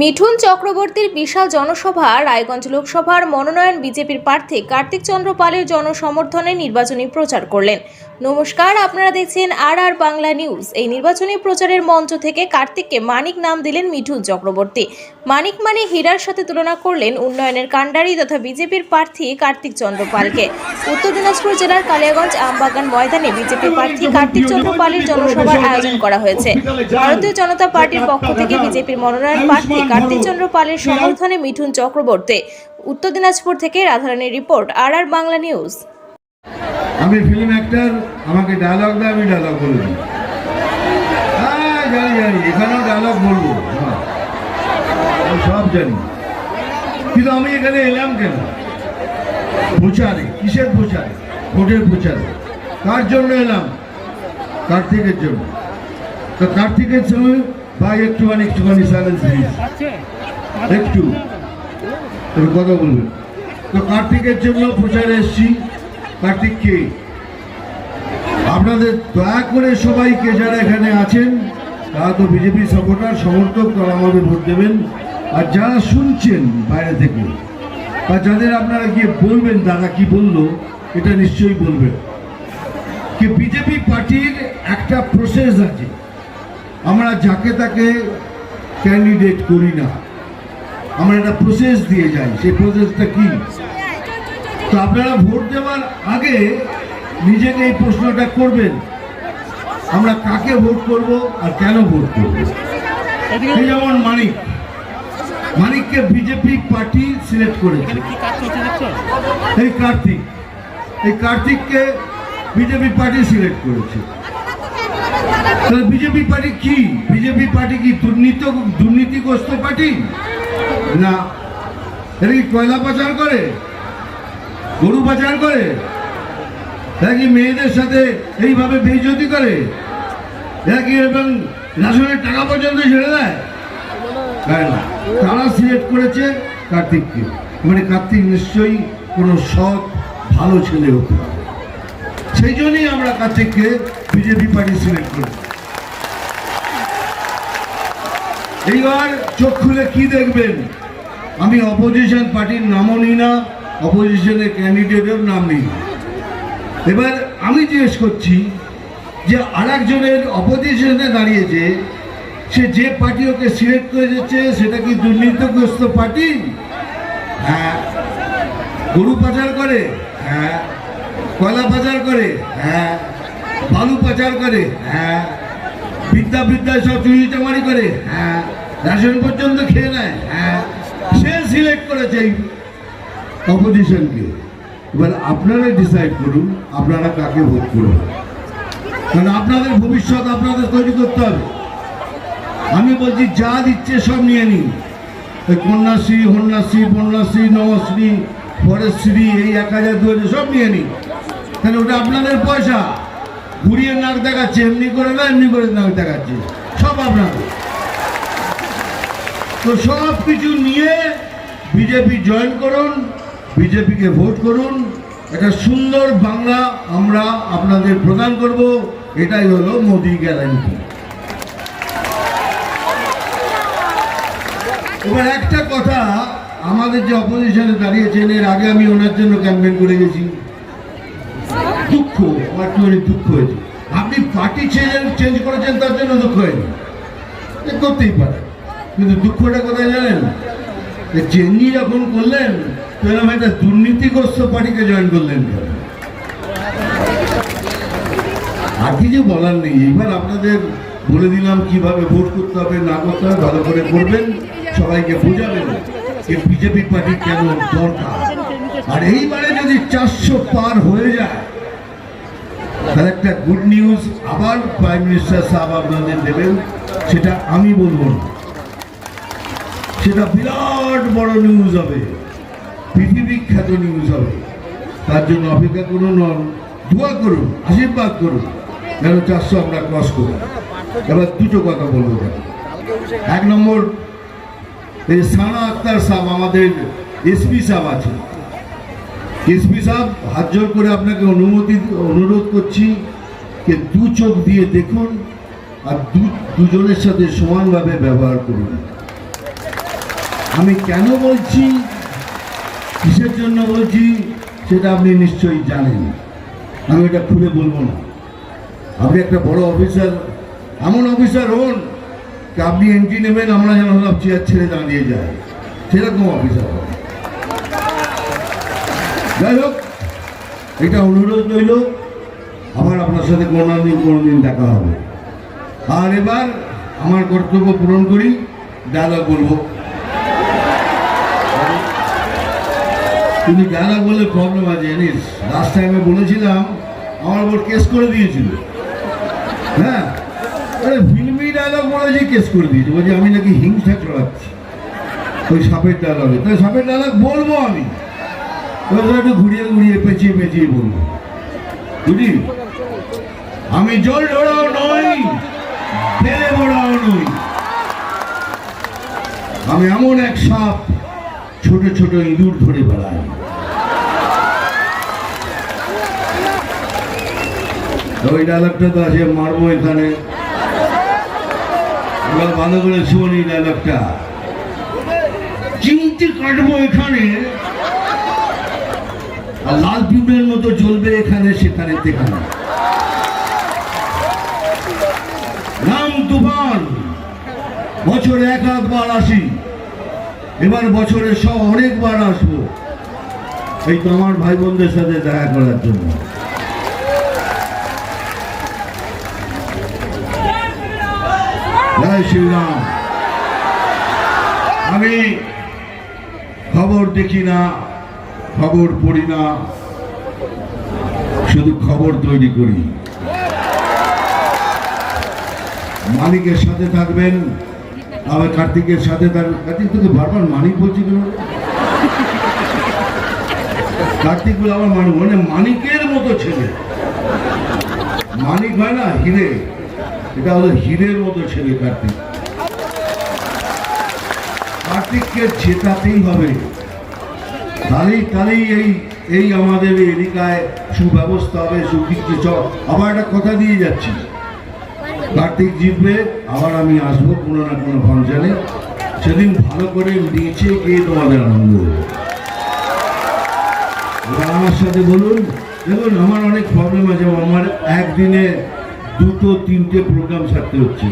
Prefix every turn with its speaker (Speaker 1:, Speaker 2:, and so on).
Speaker 1: মিঠুন চক্রবর্তীর বিশাল জনসভা, রায়গঞ্জ লোকসভার মনোনয়ন বিজেপির প্রার্থী কার্তিক চন্দ্র পালের জনসমর্থনে নির্বাচনী প্রচার করলেন। নমস্কার, আপনারা দেখছেন আর আর বাংলা নিউজ। এই নির্বাচনী প্রচারের মঞ্চ থেকে কার্তিককে মানিক নাম দিলেন মিঠুন চক্রবর্তী। মানিক মানে হীরার সাথে তুলনা করলেন উন্নয়নের কাণ্ডারি তথা বিজেপির প্রার্থী কার্তিক চন্দ্র পালকে। উত্তর দিনাজপুর জেলার কালিয়াগঞ্জ আমবাগান ময়দানে বিজেপি প্রার্থী কার্তিক চন্দ্র পালের জনসভার আয়োজন করা হয়েছে। ভারতীয় জনতা পার্টির পক্ষ থেকে বিজেপির মনোনয়ন প্রার্থী কার্তিক চন্দ্র পালের সমর্থনে মিঠুন চক্রবর্তী। উত্তর দিনাজপুর থেকে রাধারানীর রিপোর্ট আর আর বাংলা নিউজ।
Speaker 2: আমি ফিল্ম অ্যাক্টর আমাকে ডায়লগ দেয় আমি ডায়লগ বলে দিই। হ্যাঁ জানি জানি, এখানেও ডায়লগ বলব। হ্যাঁ আমি সব জানি। কিন্তু আমি এখানে এলাম কেন? প্রচারে, কিসের প্রচারে? ভোটের প্রচারে। কার জন্য এলাম? কার্তিকের জন্য। তো কার্তিকের সময় ভাই, একটুখানি একটুখানি সাইলেন্স একটু। তুমি কথা বলবেন। তো কার্তিকের জন্য প্রচারে এসছি। কার্তিক কে? আপনাদের দয়া করে সবাইকে যারা এখানে আছেন, তারা তো বিজেপি সাপোর্টার, সমর্থক, তারা আমাদের ভোট দেবেন। আর যারা শুনছেন বাইরে থেকে, বা যাদের আপনারা গিয়ে বলবেন, দাদা কি বলল, এটা নিশ্চয়ই বলবেন। কি বিজেপি পার্টির একটা প্রসেস আছে। আমরা যাকে তাকে ক্যান্ডিডেট করি না। আমরা একটা প্রসেস দিয়ে যাই, সেই প্রসেসটা কি? তো আপনারা ভোট দেওয়ার আগে নিজেকে এই প্রশ্নটা করবেন। আমরা কাকে ভোট করব আর কেন ভোট করব? যেমন মানিক। মানিককে বিজেপি পার্টি সিলেক্ট করেছে। এই কার্তিক। এই কার্তিককে বিজেপি পার্টি সিলেক্ট করেছে। তাহলে বিজেপি পার্টি কি? বিজেপি পার্টি কি দুর্নীতি দুর্নীতিগ্রস্ত পার্টি? না। এটা কি কয়লা পাচার করে? গরু পাচার করে। এরা কি মেয়েদের সাথে এইভাবে বেইজ্জতি করে? এরা কি এবং রাশনের টাকা পর্যন্ত ছেড়ে দেয়? না। তারা সিলেক্ট করেছে কার্তিককে। মানে কার্তিক নিশ্চয়ই কোনো সৎ, ভালো ছেলে হতে হবে সেই জন্যই আমরা কার্তিককে বিজেপি পার্টি সিলেক্ট করি এইবার চোখ খুলে কি দেখবেন? আমি অপোজিশন পার্টির নামও নিই না। অপোজিশনের ক্যান্ডিডেটের নাম নিই। এবার আমি জিজ্ঞেস করছি যে আর একজনের অপোজিশনে দাঁড়িয়েছে, সে যে পার্টি ওকে সিলেক্ট করে যাচ্ছে সেটা কি দুর্নীতিগ্রস্ত পার্টি হ্যাঁ। গরু পাচার করে? হ্যাঁ। কয়লা পাচার করে? হ্যাঁ। বালু পাচার করে? হ্যাঁ। বিদ্যা বিদ্যায় সব চুরি চামারি করে? হ্যাঁ। রেশন পর্যন্ত খেয়ে নেয়? হ্যাঁ। সে সিলেক্ট করেছে অপোজিশনকে এবার আপনারা ডিসাইড করুন, আপনারা কাকে ভোট করবেন। কারণ আপনাদের ভবিষ্যৎ আপনাদের তৈরি করতে হবে। আমি বলছি, যা দিচ্ছে সব নিয়ে নিন। ওই কন্যাশ্রী, হন্যাশ্রী, বন্যাশ্রী, নবশ্রী, ফরেশ্রী, এই এক হাজার দু হাজার সব নিয়ে নিন। তাহলে ওটা আপনাদের পয়সা। ঘুরিয়ে নাক দেখাচ্ছে, এমনি করে না, এমনি করে নাক দেখাচ্ছে। সব আপনাদের। তো সব কিছু নিয়ে বিজেপি জয়েন করুন। বিজেপিকে ভোট করুন। একটা সুন্দর বাংলা আমরা আপনাদের প্রদান করব। এটাই হলো মোদি গ্যারান্টি। এবার একটা কথা, আমাদের যে অপোজিশনে দাঁড়িয়েছেন, এর আগে আমি ওনার জন্য ক্যাম্পেন করে গেছি। দুঃখ, আমার একটুখানি দুঃখ হয়েছে। আপনি পার্টি চেঞ্জ করেছেন, তার জন্য দুঃখ হয়নি। করতেই পারে। কিন্তু দুঃখটা কোথায় জানেন? যে চেঞ্জি যখন করলেন তখন একটা দুর্নীতিগ্রস্ত পার্টিকে জয়েন করলেন? আর কিছু বলার নেই। এবার আপনাদের বলে দিলাম কীভাবে ভোট করতে হবে, না করতে হবে, ভালো করে করবেন, সবাইকে বোঝাবেন যে বিজেপি পার্টি কেন দরকার। আর এইবারে যদি চারশো পার হয়ে যায়, তাহলে একটা গুড নিউজ আবার প্রাইম মিনিস্টার সাহেব আপনাদের দেবেন, সেটা আমি বলব না। সেটা বিরাট বড় নিউজ হবে। পৃথিবী খ্যাত নিউজ হবে। তার জন্য অপেক্ষা করুন দোয়া করুন, আশীর্বাদ করুন, যেন চারশো আমরা ক্রস করি। এবার দুটো কথা বলব এক নম্বর, এই সানা আক্তার সাহেব, আমাদের এসপি সাহেব আছে এসপি সাহেব, হাত জোর করে আপনাকে অনুমতি, অনুরোধ করছি যে দু চোখ দিয়ে দেখুন আর দু, দুজনের সাথে সমানভাবে ব্যবহার করুন। আমি কেন বলছি? কিসের জন্য বলছি, সেটা আপনি নিশ্চয়ই জানেন। আমি এটা খুলে বলব না। আপনি একটা বড় অফিসার, এমন অফিসার হন আপনি এন্ট্রি নেবেন, আমরা যেন সব চেয়ার ছেড়ে দাঁড়িয়ে যাই। সেরকম অফিসার হন। যাই হোক, এটা অনুরোধ রইল। আবার আপনার সাথে কোনোদিন কোনোদিন দেখা হবে। আর এবার আমার কর্তব্য পূরণ করি ডায়লগ বলব। কিন্তু ডায়লগ বলে প্রবলেম আছে জানিস? লাস্ট টাইমে বলেছিলাম, আমার উপর কেস করে দিয়েছিল। হ্যাঁ? আরে ফিল্মি ডায়লগ বলেছি কেস করে দিয়েছে। বলছি, আমি নাকি হিংসা চড়াচ্ছি। ওই সাপের ডায়লগে তাই সাপের ডায়লগ বলব আমি। একটু ঘুরিয়ে ঘুরিয়ে পেঁচিয়ে পেঁচিয়ে বলব। বুঝলি? আমি জল ঢোড়াও নই ফেলে বড়াও নই। আমি এমন এক সাপ ছোট ছোট ইঁদুর ধরে বেড়াই ওই ডায়লগটা তো আছে, মারবো এখানে। ভালো করে শোন এই ডায়লগটা। চিমটি কাটবো এখানে। আর লাল পিঁপড়ের মতো চলবে এখানে, সেখানে তেখানে নাম তুফান। বছরে এক একবার আসি। এবার বছরে সব অনেকবার আসব। এই তো আমার ভাই বোনদের সাথে দেখা করার জন্য। আমি খবর দেখি না, খবর পড়ি না, শুধু খবর তৈরি করি। মালিকের সাথে থাকবেন আবার কার্তিকের সাথে থাকবেন কার্তিক তোকে বারবার মানিক বলছি কেন? কার্তিক বলে আমার মানিক মানে মানিকের মতো ছেলে। মানিক হয় না হিরে। এটা হলো হীরের মতো ছেলে কার্তিক। কার্তিককে জেতাতেই হবে। তাহলেই তাহলেই এই এই আমাদের এলাকায় সুব্যবস্থা হবে চল, আবার একটা কথা দিয়ে যাচ্ছি। কার্তিক জিতবে, আবার আমি আসব কোনো না কোনো ফাংশনে। সেদিন ভালো করে নিচে গিয়ে তোমাদের আনন্দ দেবো? আমার সাথে বলুন, দেখুন, আমার অনেক প্রবলেম আছে, আমার একদিনে দুটো, তিনটে প্রোগ্রাম ছাড়তে হচ্ছে।